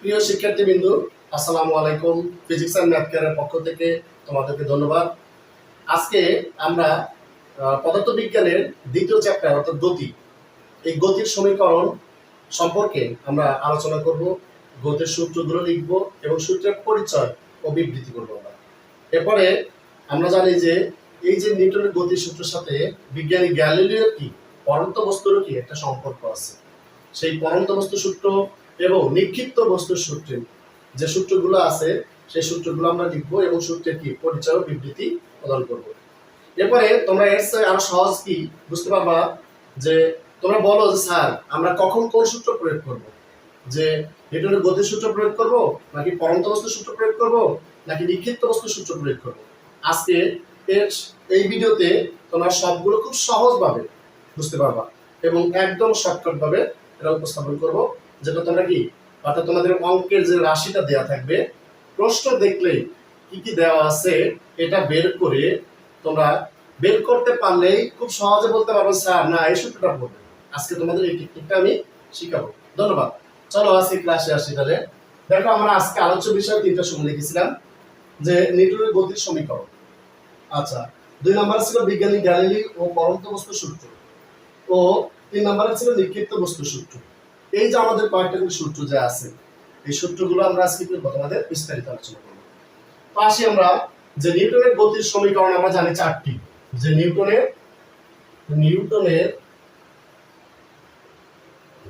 প্রিয় শিক্ষার্থীবৃন্দু, আসসালামু আলাইকুম। ফিজিক্স অ্যান্ড ম্যাথ কেয়ারের পক্ষ থেকে তোমাদেরকে ধন্যবাদ। আজকে আমরা পদার্থবিজ্ঞানের দ্বিতীয় চ্যাপ্টার অর্থাৎ গতি। এই গতির সমীকরণ সম্পর্কে আমরা আলোচনা করব, গতির সূত্রগুলো লিখব এবং সূত্রের পরিচয় ও বিবৃতি করব আমরা। এরপরে আমরা জানি যে এই যে নিউটনের গতির সূত্রের সাথে বিজ্ঞানী গ্যালিলিওর কি, পরন্ত বস্তুরও কি একটা সম্পর্ক আছে? সেই পরন্ত বস্তু সূত্র এবং নিক্ষিপ্ত বস্তুর সূত্রে যে সূত্রগুলো আছে, সেই সূত্রগুলো আমরা লিখব এবং সূত্রের কি? পরিচয় বিবৃতি প্রদান করব। এরপরে তোমরা এর আরও সহজ কি বুঝতে পারবা যে তোমরা বলো যে, স্যার, আমরা কখন কোন সূত্র প্রয়োগ করব? যে নিউটনের গতির সূত্র প্রয়োগ করব, নাকি পরন্ত বস্তুর সূত্র প্রয়োগ করব, নাকি নিক্ষিপ্ত বস্তুর সূত্র প্রয়োগ করব? আজকে এই ভিডিওতে তোমরা সবগুলো খুব সহজভাবে বুঝতে পারবা এবং একদম শর্টকাট ভাবে এটা উপস্থাপন করব। যেটা তোমরা কি? অর্থাৎ তোমাদের অঙ্কের যে রাশিটা দেওয়া থাকবে, প্রশ্ন দেখলেই কি কি দেওয়া আছে এটা বের করে তোমরা বের করতে পারলেই খুব সহজে বলতে পারব, স্যার, না, এই সূত্রটা বলবে আজকে তোমাদের এই টেকনিকটা আমি শিখাবো। ধন্যবাদ। চলো আজকে ক্লাসে আসি তাহলে। দেখো, আমরা আজকে আলোচ্য বিষয় তিনটা সময় লিখেছিলাম, যে নিউটনের গতির সমীকরণ। আচ্ছা দুই নম্বর ছিল বিজ্ঞানী গ্যালিলি ও পরন্ত বস্তু সূত্র ও তিন নম্বরে ছিল নিক্ষিপ্ত বস্তু সূত্র। এই যে আমাদের কয়েকটা করে সূত্র যে আছে, এই সূত্রগুলো আমরা আজকে কি করব তোমাদের বিস্তারিত আলোচনা করব। আসি আমরা যে নিউটনের গতির সমীকরণ, আমরা জানি চারটি। যে নিউটনের নিউটনের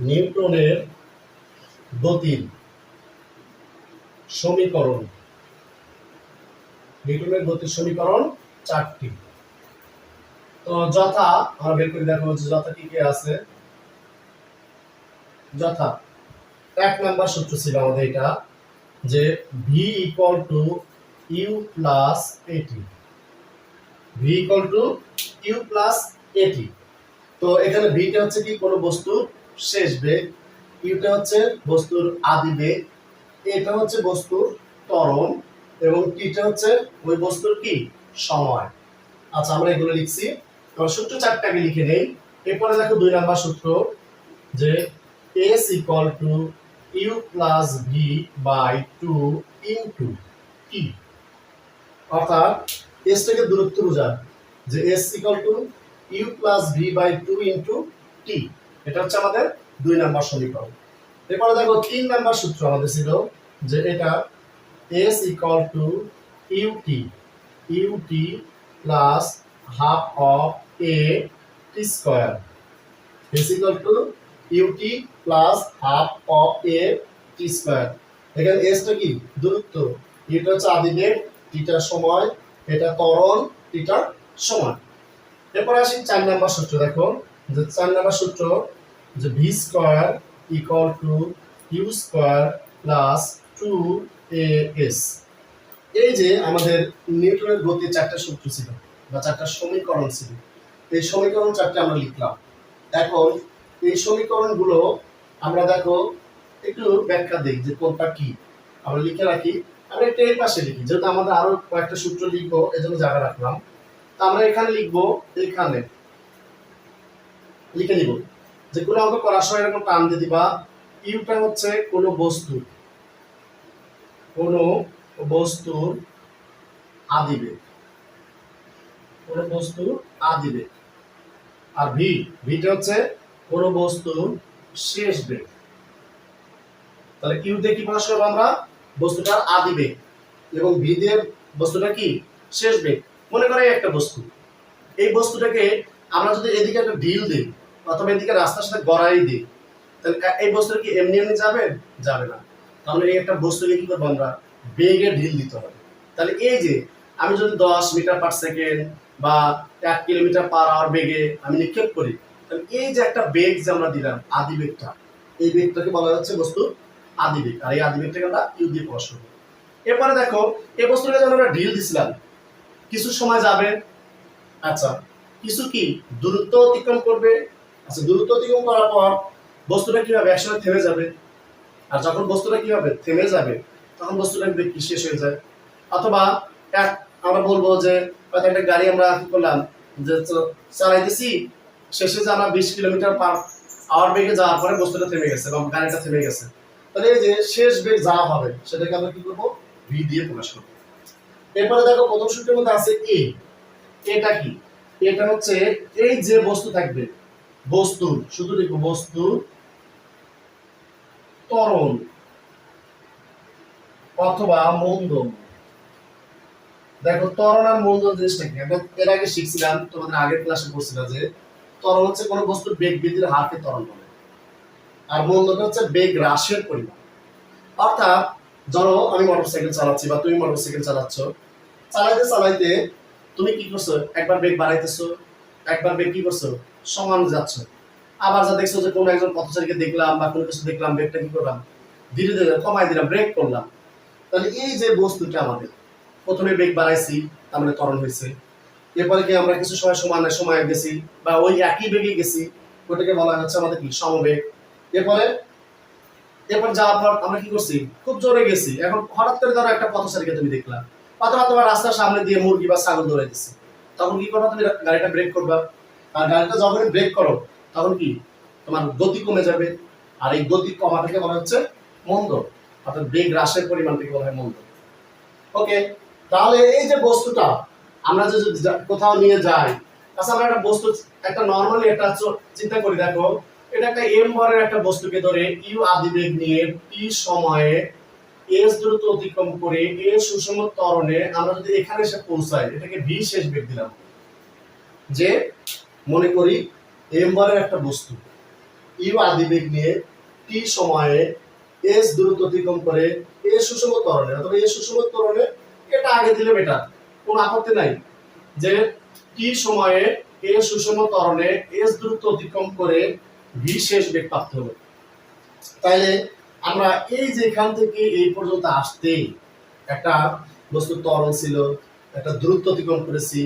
নিউটনের গতির সমীকরণ। নিউটনের গতির সমীকরণ চারটি। তো যথা, আমরা বের করে দেখো যথা কি কি আছে। যথা। এক নাম্বার সূত্র ছিল আমাদের এটা, যে V equal to U plus A T V equal to U plus A T তো এখানে ভিটা হচ্ছে কি? কোনো বস্তুর শেষ বেগ। ইউটা হচ্ছে বস্তুর আদি বেগ। এটা হচ্ছে বস্তুর ত্বরণ এবং টিটা হচ্ছে ওই বস্তুর কি? সময়। আচ্ছা আমরা এগুলো লিখছি। সূত্র চারটাকে লিখে নেই। এরপরে দেখো দুই নাম্বার সূত্র, যে S equal to U plus V by two into T অর্থাৎ এস থেকে দূরত্ব বোঝায় যে S equal to U plus V by two into T এটা হচ্ছে আমাদের দুই নাম্বার সমীকরণ। এরপরে দেখো তিন নাম্বার সূত্র আমাদের ছিল যে এটা S equal to U T U T plus half of A T square is equal to ut plus half of A square এখানে কি? দূরত্ব। এটা হচ্ছে আদিবেগ টিটা সময়, এটা ত্বরণ টিটা সময় এরপর আসি চার সূত্র দেখো যে চার সূত্র, যে V square equal to U square plus two A S এই যে আমাদের নিউটনের গতির চারটা সূত্র ছিল, বা চারটা সমীকরণ ছিল। এই সমীকরণ চারটে আমরা লিখলাম। এখন এই সমীকরণগুলো আমরা দেখো, একটু ব্যাখ্যা দিই যে কোনটা কি। আমরা লিখে রাখি, আমরা একটা এর পাশে লিখি, যেহেতু আমাদের আরও কয়েকটা সূত্র লিখব এই জন্য জায়গা রাখলাম। তা আমরা এখানে লিখব, এখানে। লিখে নিব। যে কোনো অঙ্ক করার সময় এরকম টান দিয়ে দিবা, ইউটা হচ্ছে কোনো বস্তু। কোনো বস্তুর আদিবেগ। কোনো বস্তুর আদিবেগ। আর ভি, ভিটা হচ্ছে কোন বস্তুর শেষ বেগ। তাহলে কিউ দিয়ে কি প্রকাশ করব আমরা? বস্তুটার আদি বেগ। এবং ভি দিয়ে বস্তুটা কি? শেষ বেগ। মনে করে একটা বস্তু। এই বস্তুটাকে আমরা যদি এদিকে একটা ঢিল দিই, অথবা এদিকে রাস্তার সাথে গড়াই দিই, তাহলে এই বস্তুটা কি এমনি এমনি যাবে? যাবে না। তাহলে এই একটা বস্তুকে কি করব আমরা? বেগে ঢিল দিতে হবে। তাহলে এই যে আমি যদি দশ মিটার পার সেকেন্ড বা এক কিলোমিটার পার আওয়ার বেগে আমি নিক্ষেপ করি এই যে একটা বেগ যে আমরা দিলাম, আদি বেগটা, এই বেগটাকে বলা হচ্ছে বস্তু আদি বেগ। আর এই আদি বেগটাকে আমরা ইউ দিয়ে প্রকাশ করব। এরপরে দেখো, এই বস্তুটাকে যখন আমরা ঢিল দিছিলাম, কিছু সময় যাবে আচ্ছা কিছু কি? দূরত্ব অতিক্রম করবে। আচ্ছা দূরত্ব অতিক্রম করার পর বস্তুটা কি হবে একসময় থেমে যাবে? আর যখন বস্তুটা কি হবে থেমে যাবে, তখন বস্তুটার বেগ কি শেষ হয়ে যায়। অথবা এক, আমরা বলব যে, হয়তো একটা গাড়ি আমরা করলাম, যে চালাইতেছি শেষে যে আমরা বিশ কিলোমিটার পার আওয়ার বেগে যাওয়ার পরে বস্তুটা থেমে গেছে এবং গাড়িটা থেমে গেছে। তাহলে এই যে শেষ বেগ যা হবে, সেটাকে আমরা কি করব? ভি দিয়ে প্রকাশ করব। এরপরে দেখো প্রথম সূত্রের মধ্যে আছে এ এটা কি? এটা হচ্ছে এই যে বস্তু থাকবে, বস্তু, শুধু লিখব বস্তু ত্বরণ অথবা মন্দন। দেখো ত্বরণ আর মন্দন জিনিসটা কি? এর আগে শিখছিলাম, তোমাদের আগের ক্লাসে পড়ছিলাম যে ত্বরণ হচ্ছে কোনো বস্তুর বেগ বৃদ্ধির হারকে ত্বরণ বলে। আর মন্দন হচ্ছে বেগ হ্রাসের পরিমাণ। অর্থাৎ, ধরো আমি মোটরসাইকেল চালাচ্ছি বা তুমি মোটরসাইকেল চালাচ্ছ। চালাইতে চালাইতে তুমি কি করছ? একবার বেগ বাড়াইতেছো, একবার বেগ কি করছ? সমান যাচ্ছ। আবার যা দেখছ যে কোনো একজন পথচারীকে দেখলাম বা কোনো কিছু দেখলাম, বেগটা কি করলাম? ধীরে ধীরে কমাই দিলাম ব্রেক করলাম। তাহলে এই যে বস্তুটা আমাদের, প্রথমে বেগ বাড়াইছি, তার মানে ত্বরণ হয়েছে। এরপরে কি আমরা কিছু সময় সমান সময় গেছি বা ওই একই বেগে গেছি, ওটাকে বলা হচ্ছে আমাদের কি? সমবেগ। এরপরে, এরপর যাওয়ার পর আমরা কি করছি? খুব জোরে গেছি। এখন হঠাৎ করে ধরো একটা পথচারীকে তুমি দেখলাম অথবা তোমার রাস্তার সামনে দিয়ে মুরগি বা ছাগল দৌড়াই দিচ্ছে তখন কি করবা? তুমি গাড়িটা ব্রেক করবা। আর গাড়িটা যখনই ব্রেক করো, তখন কি? তোমার গতি কমে যাবে। আর এই গতি কমাটাকে বলা হচ্ছে মন্দ। অর্থাৎ বেগ হ্রাসের পরিমাণটাকে বলা হয় মন্দ। ওকে তাহলে এই যে বস্তুটা আমরা যদি কোথাও নিয়ে যাই আচ্ছা আমরা একটা বস্তু, একটা নর্মালি একটা চিন্তা করি, দেখো, এটা একটা এম ভরের একটা বস্তুকে ধরে ইউ আদি বেগ নিয়ে টি সময়ে এস দ্রুত অতিক্রম করে এ সুষম ত্বরণে আমরা যদি এখানে এসে পৌঁছাই, এটাকে ভি শেষ বেগ দিলাম। যে মনে করি এম ভরের একটা বস্তু ইউ আদি বেগ নিয়ে টি সময়ে এস দ্রুত অতিক্রম করে এ সুষম ত্বরণে, অথবা এ সুষম ত্বরণে এটা আগে দিলে বেটার কোনো আপত্তি নাই যে সময়ে এ সুষম ত্বরণে এস অতিক্রম করে ভি শেষ বেগ প্রাপ্ত হবে। তাইলে আমরা এই যে থেকে এই পর্যন্ত আসতে একটা বস্তু ছিল, একটা অতিক্রম করেছি,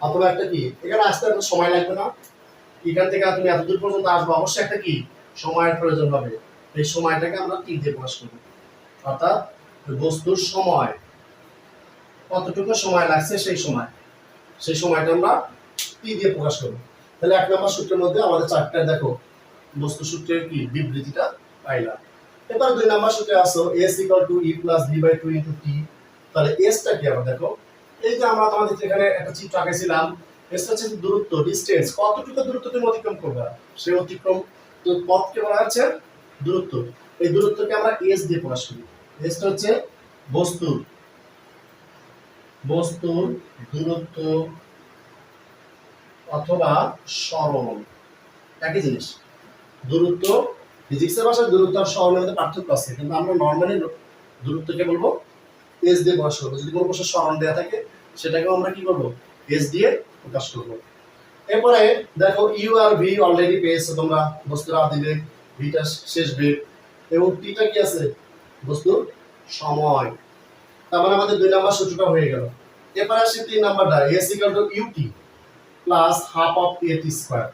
অথবা একটা কি? এখানে আসতে একটা সময় লাগবে না। এখান থেকে তুমি এত দূর পর্যন্ত আসব, অবশ্যই একটা কি? সময়ের প্রয়োজন হবে। এই সময়টাকে আমরা টি প্রকাশ অর্থাৎ বস্তুর সময় কতটুকু সময় লাগছে সেই সময়। সেই সময়টা আমরা টি দিয়ে প্রকাশ করব। তাহলে এক নম্বর সূত্রের মধ্যে আমাদের চারটা, দেখো বস্তু সূত্রের কি বিবৃতিটা পাইলাম। এবার দুই নম্বর সূত্রে আসো S equal to E plus B by two into T তাহলে এসটা কি আবার দেখো? এই যে আমরা তোমাদের এখানে একটা চিত্র আঁকেছিলাম এসটা হচ্ছে দূরত্ব ডিস্টেন্স কতটুকু দূরত্ব তুমি অতিক্রম করবে? সেই অতিক্রম তো পথকে বলা হচ্ছে দূরত্ব। এই দূরত্বকে আমরা এস দিয়ে প্রকাশ করি। এসটা হচ্ছে বস্তুর বস্তুর দূরত্ব অথবা সরণ একই জিনিস। দূরত্ব ফিজিক্সের ভাষায় দূরত্ব আর সরণের মধ্যে পার্থক্য আছে। কিন্তু আমরা নর্মালি দূরত্বকে বলব এস দিয়ে প্রকাশ করব। যদি কোনো প্রশ্ন সরণ দেওয়া থাকে, সেটাকেও আমরা কি করব? এস দিয়ে প্রকাশ করব। এরপরে দেখো ইউ আর ভি অলরেডি পেয়েছ তোমরা। বস্তুর আদি বেগ ভিটা শেষ বেগ। এবং টিটা কি আছে? বস্তুর সময়। তার মানে আমাদের দুই নাম্বার সূত্রটা হয়ে গেল। এরপর আসি তিন নাম্বারটা S equal to U T plus half of A T square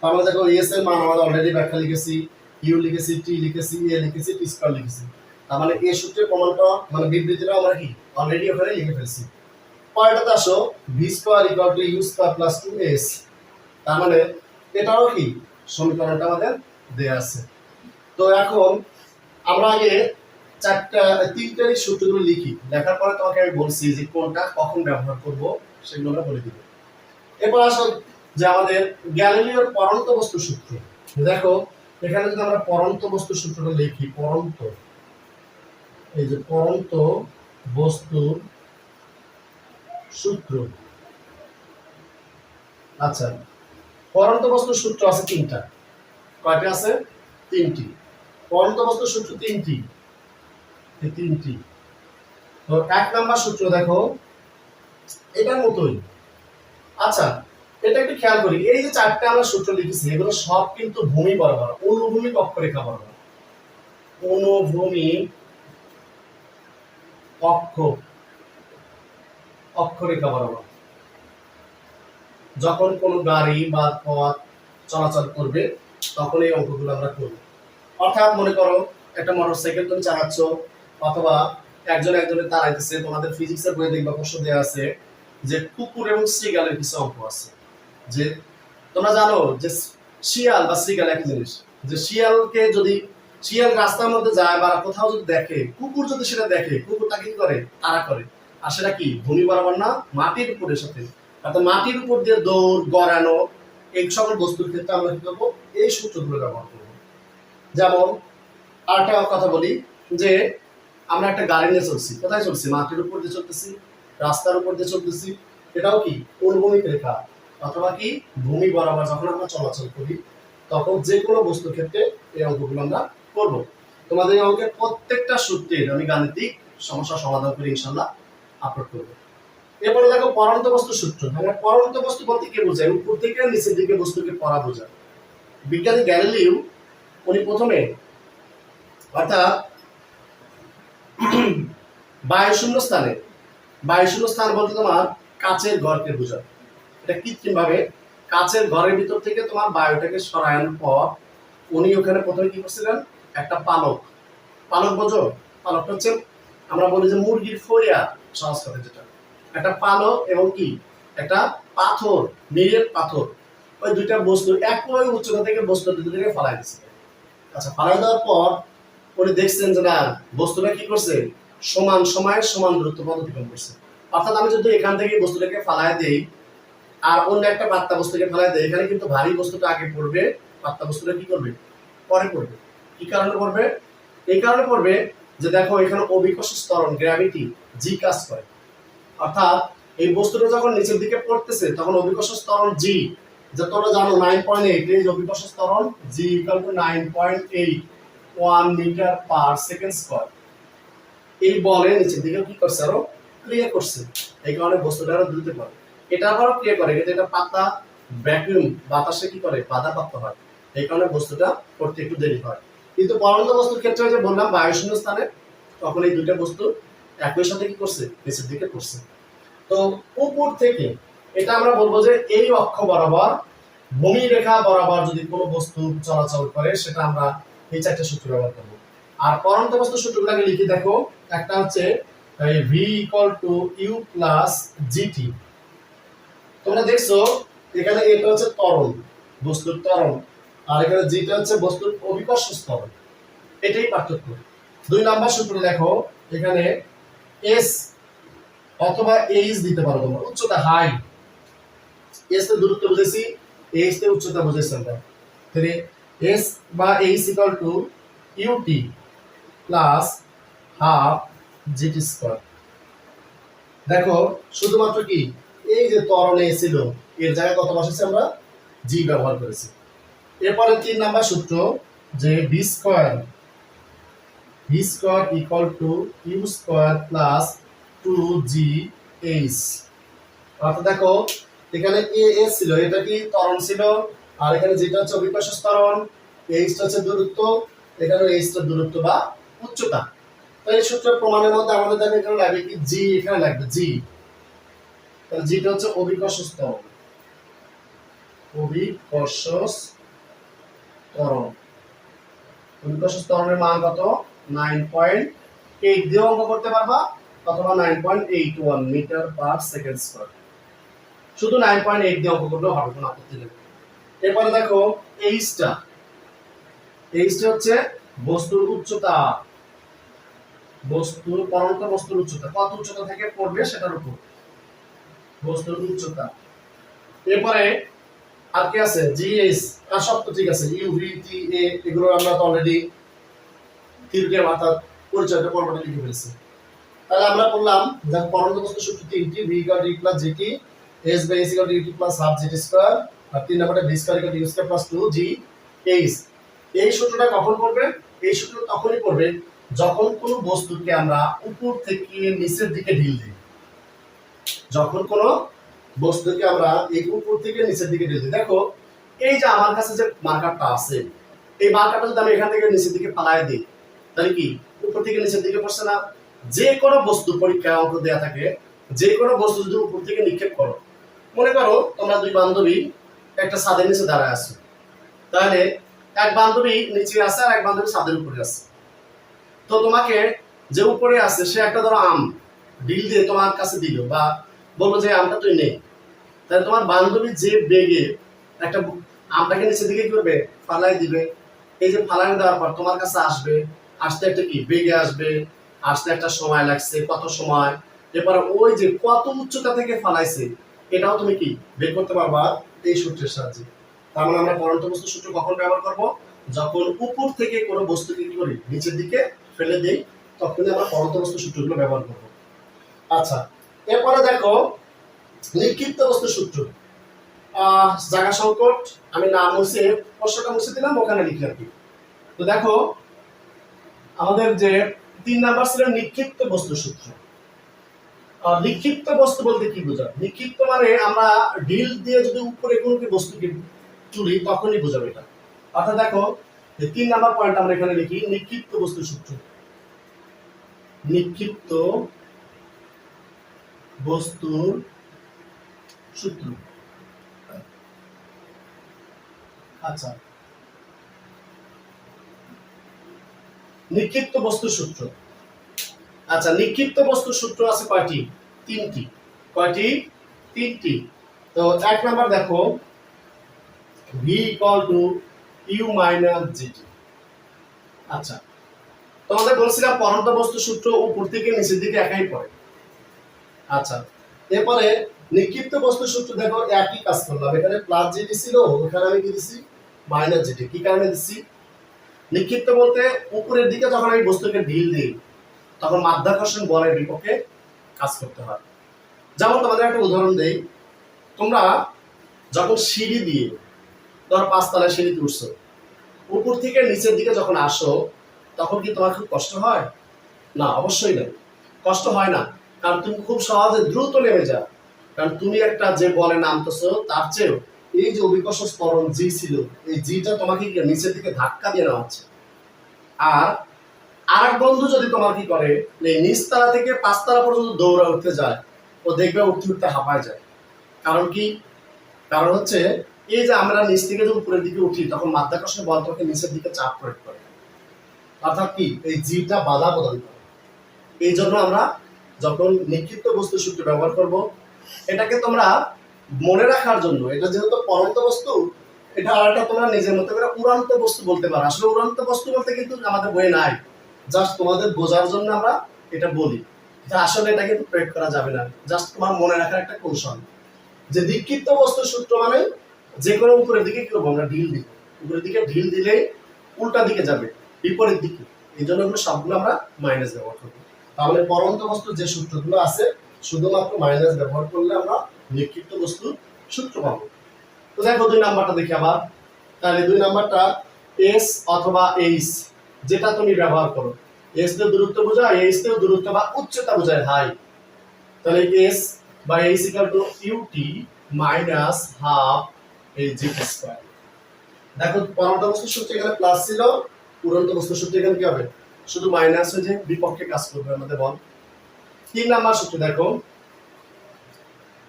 তার মানে দেখো এস এর মান আমরা অলরেডি ব্যাখ্যা লিখেছি ইউ লিখেছি টি লিখেছি এ লিখেছি টি স্কোয়ার লিখেছি। তার মানে এ সূত্রের প্রমাণটা মানে বিবৃতিটা আমরা কি? অলরেডি ওখানে লিখে ফেলছি। পরেরটাতে আসো V square equal to U square plus two S তার মানে এটাও কি? সমীকরণটা আমাদের দেয়া আছে। তো এখন আমরা আগে চারটা তিনটারই সূত্রগুলো লিখি। লেখার পরে তোমাকে আমি বলছি যে কোনটা কখন ব্যবহার করব, সেগুলো আমরা বলে দিব। এরপর আসো যে আমাদের গ্যালিলিওর পরন্ত বস্তু সূত্র। দেখো, এখানে যদি আমরা পরন্ত বস্তু সূত্রটা লিখি, পরন্ত, এই যে পরন্ত বস্তুর সূত্র। আচ্ছা পরন্ত বস্তুর সূত্র আছে তিনটা। কয়টা আছে? তিনটি। পরন্ত বস্তুর সূত্র তিনটি। এই তিনটি। তো এক নাম্বার সূত্র দেখো, এটার মতোই। আচ্ছা এটা একটু খেয়াল করি, এই যে চারটে আমরা সূত্র লিখেছি, এগুলো সব কিন্তু ভূমি বরাবর অক্ষরেখা বরাবর। অনুভূমি অক্ষ অক্ষরেখা বরাবর। যখন কোনো গাড়ি বা পথ চলাচল করবে, তখন এই অঙ্কগুলো আমরা করব অর্থাৎ মনে করো, একটা মোটরসাইকেল তুমি চালাচ্ছ অথবা একজন একজনের তাড়াইতেছে, তোমাদের ফিজিক্সের বইয়ে দেখবা প্রশ্ন দেওয়া আছে যে কুকুর এবং শ্রীগালের কিছু অঙ্ক আছে। যে তোমরা জানো যে শিয়াল বা শ্রীগাল একই জিনিস, যে শিয়ালকে যদি শিয়াল রাস্তার মধ্যে যায় বা কোথাও যদি দেখে, কুকুর যদি সেটা দেখে কুকুর তাকে কি করে? তারা করে। আর সেটা কি? ভূমি বরাবর না, মাটির উপরের সাথে। অর্থাৎ মাটির উপর দিয়ে দৌড়, গড়ানো এই সকল বস্তুর ক্ষেত্রে আমরা কি করব? এই সূত্রগুলো ব্যবহার করব। যেমন আরেকটা কথা বলি যে আমরা একটা গাড়ি নিয়ে চলছি। কোথায় চলছি? মাটির উপর দিয়ে চলতেছি, রাস্তার উপর দিয়ে চলতেছি। এটাও কি অনুভূমিক রেখা অথবা কি ভূমি বরাবর যখন আমরা চলাচল করি, তখন যে কোনো বস্তুর ক্ষেত্রে এই অঙ্কগুলো আমরা করব। তোমাদের এই অঙ্কের প্রত্যেকটা সূত্রের আমি গাণিতিক সমস্যা সমাধান করে ইনশাল্লাহ আপলোড করব। এরপরে দেখো পরন্ত বস্তু সূত্র। আমরা পরন্ত বস্তু বলতে কি বোঝায়? উপর থেকে নিচের দিকে বস্তুকে পড়া বোঝায়। বিজ্ঞানী গ্যালিলিও, উনি প্রথমে অর্থাৎ বায়ুশূন্য স্থানে বায়ুশূন্য স্থান বলতে তোমার কাচের ঘরকে বোঝায়। এটা কৃত্রিম ভাবে কাচের ঘরের ভিতর থেকে তোমার বায়ুটাকে সরানোর পর উনি ওখানে প্রথমে কি করছিলেন? একটা পালক। পালক বোঝো? পালকটা হচ্ছে, আমরা বলি যে মুরগির ফরিয়া কথা যেটা। একটা পালক এবং কি? একটা পাথর, নীলের পাথর। ওই দুইটা বস্তু একই উচ্চতা থেকে বস্তু দুটো থেকে ফালাই দিচ্ছে আচ্ছা ফালাই দেওয়ার পর উনি দেখছেন যে না, বস্তুটা কি করছে? সমান সময়ে সমান দূরত্ব পথ অতিক্রম করছে। অর্থাৎ আমি যদি এখান থেকে বস্তুটাকে ফালাই দেই, আর অন্য একটা পাত্তা বস্তুকে ফালাই দেই, এখানে কিন্তু ভারী বস্তুটা আগে পড়বে পাত্তা বস্তুটা কি করবে? পরে পড়বে। কি কারণে পড়বে? এই কারণে পড়বে যে দেখো, এখানে অভিকর্ষ স্তরণ গ্র্যাভিটি জি কাজ করে। অর্থাৎ এই বস্তুটা যখন নিচের দিকে পড়তেছে, তখন অভিকর্ষ স্তরণ জি যে তোমরা জানো নাইন পয়েন্ট এইট এই অভিকর্ষ স্তরণ G equal to nine point eight one metre per second square. এই বলে নিচের দিকে কি করছে আরও? ক্রিয়া করছে। এই কারণে বস্তুটা আরও দ্রুত করে। এটা আবারও ক্রিয়া করে কিন্তু এটা পাতা ভ্যাকুয়াম বাতাসে কি করে? বাধা প্রাপ্ত হয়। এই কারণে বস্তুটা করতে একটু দেরি হয়। কিন্তু পরন্ত বস্তুর ক্ষেত্রে যে বললাম, বায়ুশূন্য স্থানে তখন এই দুইটা বস্তু একই সাথে কি করছে? নিচের দিকে করছে। তো উপর থেকে এটা আমরা বলব যে এই অক্ষ বরাবর ভূমি রেখা বরাবর যদি কোনো বস্তু চলাচল করে, সেটা আমরা এই চারটে সূত্র ব্যবহার করব। আর পরন্ত বস্তু সূত্রগুলোকে লিখে দেখো, একটা হচ্ছে V equal to U plus G T তোমরা দেখছ, এখানে এটা হচ্ছে ত্বরণ বস্তুর ত্বরণ আর এখানে জিটা হচ্ছে বস্তুর অভিকর্ষ স্তরণ এটাই পার্থক্য। দুই নাম্বার সূত্র দেখো, এখানে এস অথবা এইচ দিতে পারো তোমরা, উচ্চতা হাই এস তে দূরত্ব বুঝেছি এইচ তে উচ্চতা বুঝেছি আমরা। তাহলে এস বা H equal to U T plus half G T square দেখো, শুধুমাত্র কি? এই যে ত্বরণে ছিল, এর জায়গায় কত বসেছে আমরা? জি ব্যবহার করেছি। এরপরে তিন নাম্বার সূত্র, যে B square V square equal to U square plus two G H অর্থাৎ দেখো, এখানে এ এস ছিল, এটা কি ত্বরণ ছিল? আর এখানে যেটা হচ্ছে অভিকর্ষ ত্বরণ এইচটা হচ্ছে দূরত্ব এখানে এইচটা দূরত্ব বা উচ্চতা। তো এই সূত্রের প্রমাণের মধ্যে আমাদের দেখো এখানে লাগবে কি জি এখানে লাগবে জি তাহলে জিটা হচ্ছে অভিকর্ষ ত্বরণ। অভিকর্ষ ত্বরণ। অভিকর্ষ ত্বরণের মান কত? নাইন পয়েন্ট এইট দিয়ে অঙ্ক করতে পারবা? অথবা nine point eight one metre per second square শুধু নাইন পয়েন্ট এইট দিয়ে অঙ্ক করলেও হবে, কোনো আপত্তি নেই। এরপরে দেখো এইচটা এইচটা হচ্ছে বস্তুর উচ্চতা। বস্তুর পরন্ত বস্তুর উচ্চতা। কত উচ্চতা থেকে পড়বে সেটার উপর। বস্তুর উচ্চতা। এরপরে আর কি আছে? জিএস আর সব তো ঠিক আছে। ইউভি টি এ এগুলো আমরা তো অলরেডি তিনটে মাথা পরিচয়টা পর্বটা লিখে ফেলেছি। তাহলে আমরা বললাম যে পরন্ত বস্তু সূত্র তিনটি V equal D plus G T S by S equal D plus half G T square তিন নম্বরটা V square equal square plus two G H এই সূত্রটা কখন করবে এই সূত্র তখনই করবে যখন কোনো বস্তুকে আমরা উপর থেকে নিচের দিকে ঢিল দিই। যখন কোনো বস্তুকে আমরা এই উপর থেকে নিচের দিকে ঢিল দিই। দেখো, এই যে আমার কাছে যে মার্কারটা আছে, এই মার্কারটা যদি আমি এখান থেকে নিচের দিকে পালাই দিই, তাহলে কি? উপর থেকে নিচের দিকে পড়ছে না? যে কোনো বস্তু পরীক্ষা অঙ্ক দেওয়া থাকে, যে কোনো বস্তু যদি উপর থেকে নিক্ষেপ করো। মনে করো তোমরা দুই বান্ধবী একটা ছাদের নিচে দাঁড়ায় আছে। তাহলে এক বান্ধবী নিচে আছে আর এক বান্ধবী ছাদের উপরে আছে। তো তোমাকে যে উপরে আছে, সে একটা ধরো আম, ডিল দিয়ে তোমার কাছে দিল বা বলল যে, আমটা তুই নেই তাহলে তোমার বান্ধবী যে বেগে একটা আমটাকে নিচে দিকে করবে? ফালাই দিবে। এই যে ফালাই দেওয়ার পর তোমার কাছে আসবে। আসতে একটা কি? বেগে আসবে। আসতে একটা সময় লাগছে, কত সময়? এরপরে ওই যে কত উচ্চতা থেকে ফালাইছে এটাও তুমি কি? বের করতে পারবা এই সূত্রের সাহায্যে। তার মানে আমরা পরন্ত বস্তু সূত্র কখন ব্যবহার করব? যখন উপর থেকে কোনো বস্তুকে কি করি? নিচের দিকে ফেলে দেই, তখনই আমরা পরন্ত বস্তু সূত্রগুলো ব্যবহার করব। আচ্ছা এরপরে দেখো, নিক্ষিপ্ত বস্তু সূত্র। জায়গা সংকট, আমি নাম মুছে, প্রশ্নটা মুছে দিলাম, ওখানে লিখে রাখি তো দেখো, আমাদের যে তিন নাম্বার ছিল নিক্ষিপ্ত বস্তু সূত্র। নিক্ষিপ্ত বস্তু বলতে কি বোঝায় নিক্ষিপ্ত মানে আমরা ডিল দিয়ে যদি উপরে কোনো বস্তুকে তুলি, তখনই বোঝাবে এটা। অর্থাৎ দেখো তিন নাম্বার পয়েন্ট আমরা এখানে লিখি, নিক্ষিপ্ত বস্তু সূত্র। নিক্ষিপ্ত বস্তুর সূত্র। আচ্ছা। নিক্ষিপ্ত বস্তু সূত্র। আচ্ছা নিক্ষিপ্ত বস্তু সূত্র আছে কয়টি? তিনটি। কয়টি? তিনটি। তো এক নাম্বার দেখো V equal to U minus G T আচ্ছা তোমাদের বলছিলাম পরন্ত বস্তু সূত্র উপর থেকে নিচের দিকে একাই পড়ে। আচ্ছা এরপরে নিক্ষিপ্ত বস্তু সূত্র দেখো, একই কাজ করলাম। এখানে প্লাস জিটি ছিল, ওখানে আমি কি দিছি? মাইনাস জিটি কি কারণে দিছি? নিক্ষিপ্ত বলতে উপরের দিকে যখন আমি বস্তুকে ঢিল দিই তখন মাধ্যাকর্ষণ বলের বিপক্ষে কাজ করতে হয়। যেমন তোমাদের একটা উদাহরণ দেই, তোমরা যখন সিঁড়ি দিয়ে, ধর পাঁচতলায় সিঁড়িতে উঠছো, উপর থেকে নিচের দিকে যখন আসো, তখন কি তোমার খুব কষ্ট হয়? না, অবশ্যই না। কষ্ট হয় না, কারণ তুমি খুব সহজে দ্রুত নেমে যাও। কারণ তুমি একটা যে বলে নামতেছো, তার চেয়েও এই যে অভিকর্ষ স্মরণ জি ছিল, এই জিটা তোমাকে নিচের দিকে ধাক্কা দিয়ে নেওয়া হচ্ছে? আর আর এক বন্ধু যদি তোমার কি করে নিচতলা থেকে পাঁচতলা পর্যন্ত দৌড়া উঠতে যায়, ও দেখবে উঠতে উঠতে হাঁপায় যায়। কারণ কি? কারণ হচ্ছে, এই যে আমরা নিচ থেকে যখন উপরের দিকে উঠি, তখন মাধ্যাকর্ষণ বল তোমাকে নিচের দিকে চাপ প্রয়োগ করে। অর্থাৎ কি? এই জিটা বাধা প্রদান করে। এই জন্য আমরা যখন নিক্ষিপ্ত বস্তু সূত্র ব্যবহার করব, এটাকে তোমরা মনে রাখার জন্য, এটা যেহেতু পরন্ত বস্তু, এটা একটা তোমরা নিজের মতো করে উড়ান্ত বস্তু বলতে পারো। আসলে উড়ান্ত বস্তু বলতে কিন্তু আমাদের বইয়ে নাই। জাস্ট তোমাদের বোঝার জন্য আমরা এটা বলি। আসলে এটা কিন্তু প্রয়োগ করা যাবে না। জাস্ট তোমার মনে রাখার একটা কৌশল। যে বিক্ষিপ্ত বস্তু সূত্র মানে যে কোনো উপরের দিকে কি করব আমরা ঢিল দিব। উপরের দিকে ঢিল দিলেই উল্টা দিকে যাবে, বিপরীত দিকে। এই জন্য এগুলো সবগুলো আমরা মাইনাস ব্যবহার করব। তাহলে পরন্ত বস্তুর যে সূত্রগুলো আছে, শুধুমাত্র মাইনাস ব্যবহার করলে আমরা নিক্ষিপ্ত বস্তু সূত্র পাবো। তো দেখো দুই নাম্বারটা দেখি আবার। তাহলে দুই নাম্বারটা এস অথবা এইচ যেটা তুমি ব্যবহার করো। এস তে দূরত্ব বোঝায় এইচ তেও দূরত্ব বা উচ্চতা বোঝায়, হাই। তাহলে এস বা H equal to U T minus half এই জি স্কয়ার দেখো পরন্ত বস্তুর সূত্র এখানে প্লাস ছিল, উড়ন্ত বস্তুর সূত্র এখানে কি হবে? শুধু মাইনাস হয়ে যে বিপক্ষে কাজ করবে আমাদের বল। তিন নাম্বার সূত্র, দেখো।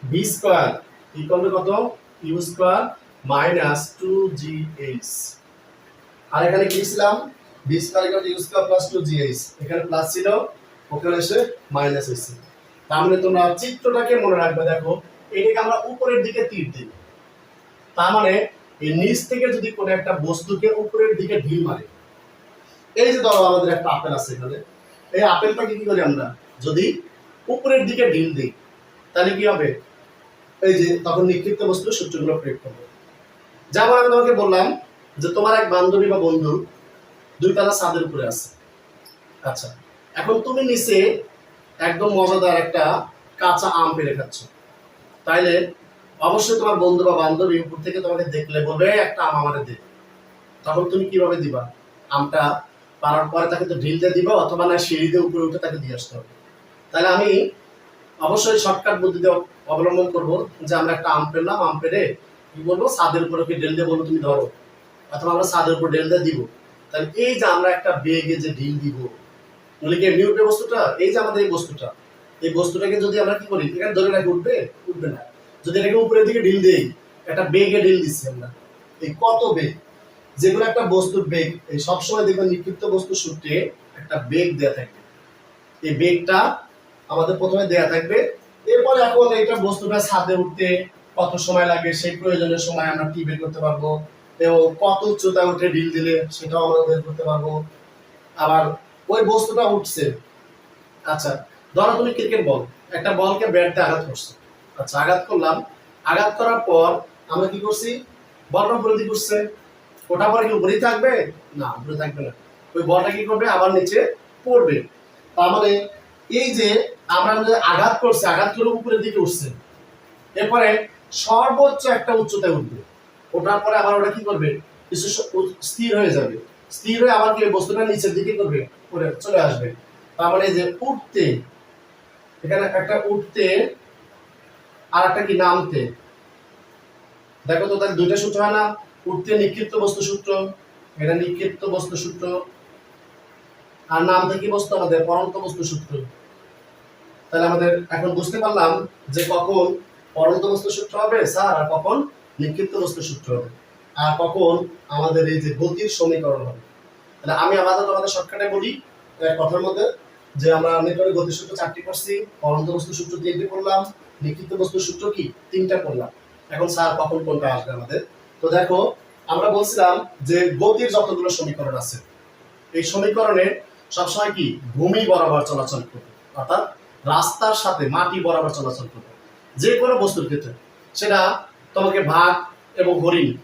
বি স্কয়ার ইকুয়াল টু কত? U square minus two G H আর এখানে কি ছিলাম? B square equal to U square plus two G H এখানে প্লাস ছিল, ওখানে এসে মাইনাস তার মানে তোমরা চিত্রটাকে মনে রাখবে, দেখো, এটাকে আমরা উপরের দিকে তীর দিই। তার মানে এই নিচ থেকে যদি একটা বস্তুকে উপরের দিকে ঢিল মারে। এই যে ধরো আমাদের একটা আপেল আছে এখানে। এই আপেলটাকে কি করি আমরা? যদি উপরের দিকে ঢিল দিই, তাহলে কি হবে? এই যে তখন নিক্ষিপ্ত বস্তুর সূত্রগুলো প্রয়োগ করব। যেমন আমি তোমাকে বললাম যে তোমার এক বান্ধবী বা বন্ধু দুই তালা ছাদের উপরে আছে। আচ্ছা এখন তুমি নিচে একদম মজাদার একটা কাঁচা আম পেরে খাচ্ছ। তাইলে অবশ্যই তোমার বন্ধু বা বান্ধবী উপর থেকে তোমাকে দেখলে বলবে একটা আম আমাদের দে। তখন তুমি কীভাবে দিবা? আমটা পারার পরে তাকে তো ঢিল দিয়ে দিবা, অথবা না সিঁড়িতে উপরে উঠে তাকে দিয়ে আসতে হবে। তাহলে আমি অবশ্যই শর্টকাট বুদ্ধিতে অবলম্বন করব যে আমরা একটা আম পেলাম, আম পেরে কি বলব? ছাদের উপরে ডেল দিয়ে বলব, তুমি ধরো। অথবা আমরা ছাদের উপর ডেল দিয়ে দিব। তাহলে এই যে আমরা একটা বেগে যে ঢিল দিব বলি কি নিউট্রে বস্তুটা? এই যে আমাদের এই বস্তুটা, এই বস্তুটাকে যদি আমরা কি করি, এখানে ধরে রাখি উঠবে? উঠবে না। যদি এটাকে উপরের দিকে ঢিল দেই, একটা বেগে ঢিল দিচ্ছি আমরা। এই কত বেগ? যে কোনো একটা বস্তুর বেগ, এই সবসময় দেখবেন নিক্ষিপ্ত বস্তুর সূত্রে একটা বেগ দেয়া থাকবে। এই বেগটা আমাদের প্রথমে দেয়া থাকবে। এরপর এখন এইটা বস্তুটা ছাদে উঠতে কত সময় লাগে, সেই প্রয়োজনের সময় আমরা কি বের করতে পারব? এবং কত উচ্চতায় উঠে ঢিল দিলে সেটাও আমরা বের করতে পারব। আবার ওই বস্তুটা উঠছে। আচ্ছা ধরো তুমি ক্রিকেট বল, একটা বলকে ব্যাট দিয়ে আঘাত করছ। আচ্ছা আঘাত করলাম। আঘাত করার পর আমরা কি করছি? বলটা উপরে দিকে উঠছে। ওটা পরে কি উপরেই থাকবে? না, উপরে থাকবে না। ওই বলটা কি করবে? আবার নিচে পড়বে। তার মানে এই যে আমরা যে আঘাত করছি আঘাত করে উপরের দিকে উঠছে। এরপরে সর্বোচ্চ একটা উচ্চতায় উঠবে। ওঠার পরে আবার ওটা কি করবে? কিছু স্থির হয়ে যাবে। স্থির হয়ে আবার কি বস্তুটা নিচের দিকে করবে? করে চলে আসবে। তার মানে যে উঠতে, এখানে একটা উঠতে আর একটা কি নামতে। দেখো তো তাহলে দুইটা সূত্র হয় না? উঠতে নিক্ষিপ্ত বস্তু সূত্র, এটা নিক্ষিপ্ত বস্তু সূত্র, আর নামতে কি বস্তু? আমাদের পরন্ত বস্তু সূত্র। তাহলে আমাদের এখন বুঝতে পারলাম যে কখন পরন্ত বস্তু সূত্র হবে, স্যার, আর কখন নিক্ষিপ্ত বস্তু সূত্র। হবে আর কখন আমাদের এই যে গতির সমীকরণ হবে। তাহলে আমি আমাদের শর্টকাটে বলি কথার মধ্যে, যে আমরা নিউটনের গতির সূত্র চারটি করছি পরন্ত বস্তু সূত্র তিনটি করলাম, নিক্ষিপ্ত বস্তু সূত্র কি? তিনটা করলাম। এখন স্যার কখন কোনটা আসবে আমাদের? তো দেখো, আমরা বলছিলাম যে গতির যতগুলো সমীকরণ আছে, এই সমীকরণে সবসময় কি? ভূমি বরাবর চলাচল করবে। অর্থাৎ রাস্তার সাথে মাটি বরাবর চলাচল করবে। যে কোনো বস্তুর ক্ষেত্রে। সেটা তোমাকে ভাগ এবং হরিণ।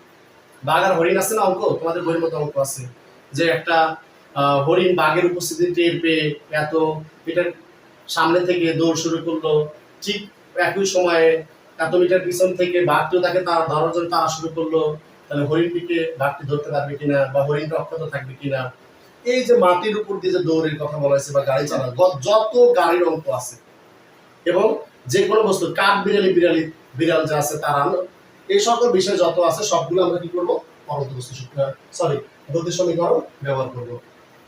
বাঘ আর হরিণ আছে না অঙ্ক? তোমাদের বইয়ের মতো অঙ্ক আছে যে একটা হরিণ বাঘের উপস্থিতি টের পেয়ে এত, এটার সামনে থেকে দৌড় শুরু করল। ঠিক একই সময়ে এত মিটার পিছন থেকে বাঘটিও তাকে তার ধরার জন্য তারা শুরু করল। তাহলে হরিণটিকে বাঘটি ধরতে পারবে কিনা বা হরিণটা অক্ষত থাকবে কিনা? এই যে মাটির উপর দিয়ে যে দৌড়ের কথা বলা হয়েছে বা গাড়ি চালা গ- যত গাড়ির অঙ্ক আছে এবং যে কোনো বস্তু, কাঠ বিড়ালি বিড়ালি, বিড়াল যা আছে তারা এই সকল বিষয় যত আছে সবগুলো আমরা কি করব? পরন্ত বস্তু সরি গতি সমীকরণ ব্যবহার করব।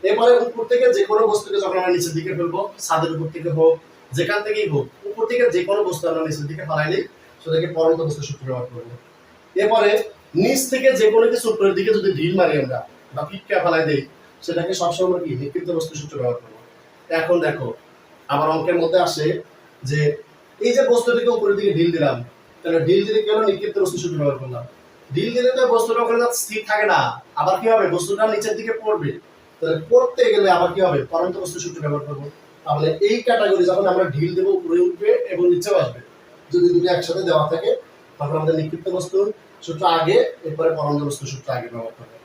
এরপরে উপর থেকে যে কোনো বস্তুকে যখন আমরা নিচের দিকে ফেলব, ছাদের উপর থেকে হোক, যেখান থেকেই হোক, উপর থেকে যে কোনো বস্তু আমরা নিচের দিকে ফেলাইলে সেটাকে পরন্ত বস্তু সূত্র ব্যবহার করব। এরপরে নিচ থেকে যে কোনো কিছু উপরের দিকে যদি ঢিল মারি আমরা, বা পিটকা ফেলাই দেই, সেটাকে সবসময় আমরা কি? নিক্ষিপ্ত বস্তু সূত্র ব্যবহার করব। এখন দেখো, আমার অঙ্কের মধ্যে আসে যে, এই যে বস্তুটিকে উপরের দিকে ঢিল দিলাম তাহলে ঢিল দিলে কি হলো নিক্ষিপ্ত বস্তু সূত্র ব্যবহার করলাম ঢিল দিলে তো বস্তুটা ওখানে স্থির থাকে না। আবার কি হবে? বস্তুটা নিচের দিকে পড়বে। তাহলে পড়তে গেলে আবার কি হবে? পরন্ত বস্তু সূত্র ব্যবহার করব। তাহলে এই ক্যাটাগরি যখন আমরা ঢিল দেবো, উপরে উঠবে এবং নিচেও আসবে। যদি দুটো একসাথে দেওয়া থাকে তখন আমাদের নিক্ষিপ্ত বস্তুর সূত্র আগে, এরপরে পরন্ত বস্তু সূত্র আগে ব্যবহার করবে।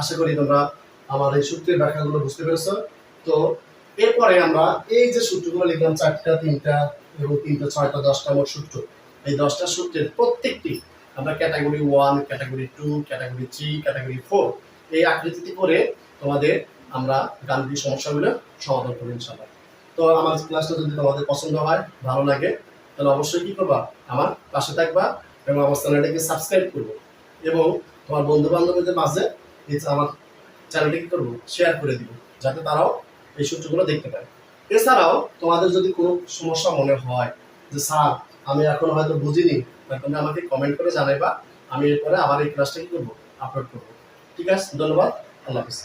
আশা করি তোমরা আমার এই সূত্রের ব্যাখ্যাগুলো বুঝতে পেরেছ। তো এরপরে আমরা এই যে সূত্রগুলো লিখলাম, চারটা, তিনটা এবং তিনটা, ছয়টা, দশটা মোট সূত্র এই দশটা সূত্রের প্রত্যেকটি আমরা category one, category two, category three, category four এই আকৃতিতে করে তোমাদের আমরা গাণিতিক সমস্যাগুলো সমাধান করব ইনশাল্লাহ তো আমার ক্লাসটা যদি তোমাদের পছন্দ হয়, ভালো লাগে, তাহলে অবশ্যই কি করবা? আমার পাশে থাকবা এবং আমার চ্যানেলটাকে সাবস্ক্রাইব করব এবং তোমার বন্ধু বান্ধবদের মাঝে আমার চ্যানেলটা কি করব, শেয়ার করে দিব, যাতে তারাও এই সূত্রগুলো দেখতে পায়। এছাড়াও তোমাদের যদি কোনো সমস্যা মনে হয় যে, স্যার আমি এখন হয়তো বুঝিনি তা তোমরা আমাকে কমেন্ট করে জানাইবা, আমি এরপরে আবার এই ক্লাসটা করব আপলোড করব। ঠিক আছে, ধন্যবাদ, আল্লাহ হাফিজ।